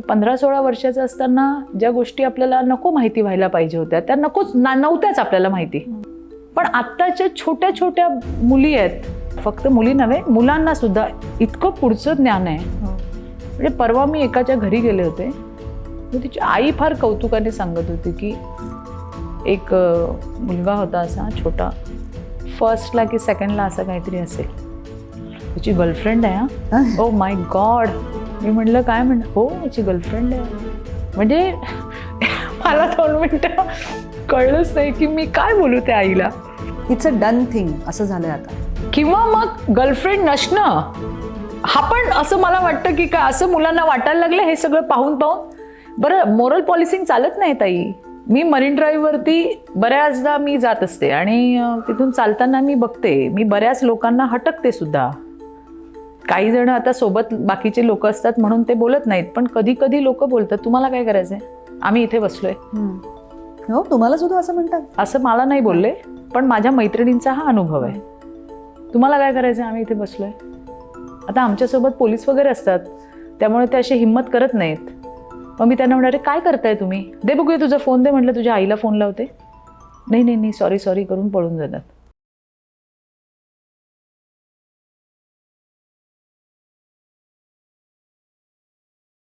पंधरा सोळा वर्षाचं असताना ज्या गोष्टी आपल्याला नको माहिती व्हायला पाहिजे होत्या त्या नकोच ना नव्हत्याच आपल्याला माहिती. पण आत्ताच्या छोट्या छोट्या मुली आहेत फक्त मुली नव्हे मुलांना सुद्धा इतकं पुढचं ज्ञान आहे. म्हणजे परवा मी एकाच्या घरी गेले होते. तिची आई फार कौतुकाने सांगत होती की एक मुलगा होता असा छोटा. फर्स्टला की सेकंडला असं काहीतरी असेल. तिची गर्लफ्रेंड आहे हा. ओ माय गॉड मी म्हटलं काय म्हण हो याची गर्लफ्रेंड आहे. म्हणजे मला दोन मिनटं कळलंच नाही की मी काय बोलू त्या आईला. इट्स अ डन थिंग असं झालंय आता. किंवा मग गर्लफ्रेंड नसणं. हा पण असं मला वाटतं की काय असं मुलांना वाटायला लागलं हे सगळं पाहून पाहून. बरं मोरल पॉलिसिंग चालत नाही ताई मी मरीन ड्राईव्हवरती बऱ्याचदा मी जात असते आणि तिथून चालताना मी बघते. मी बऱ्याच लोकांना हटकते सुद्धा. काही जण आता सोबत बाकीचे लोक असतात म्हणून ते बोलत नाहीत पण कधी कधी लोक बोलतात तुम्हाला काय करायचंय? आम्ही इथे बसलोय. हो तुम्हाला सुद्धा असं म्हणतात? असं मला नाही बोलले पण माझ्या मैत्रिणींचा हा अनुभव आहे. तुम्हाला काय करायचं आम्ही इथे बसलोय. आता आमच्यासोबत पोलीस वगैरे असतात त्यामुळे ते अशी हिंमत करत नाहीत. मग मी त्यांना म्हणाले काय करताय तुम्ही? दे बघूया तुझा फोन दे. म्हटलं तुझ्या आईला फोन लावते. नाही नाही नाही सॉरी सॉरी करून पळून जातात.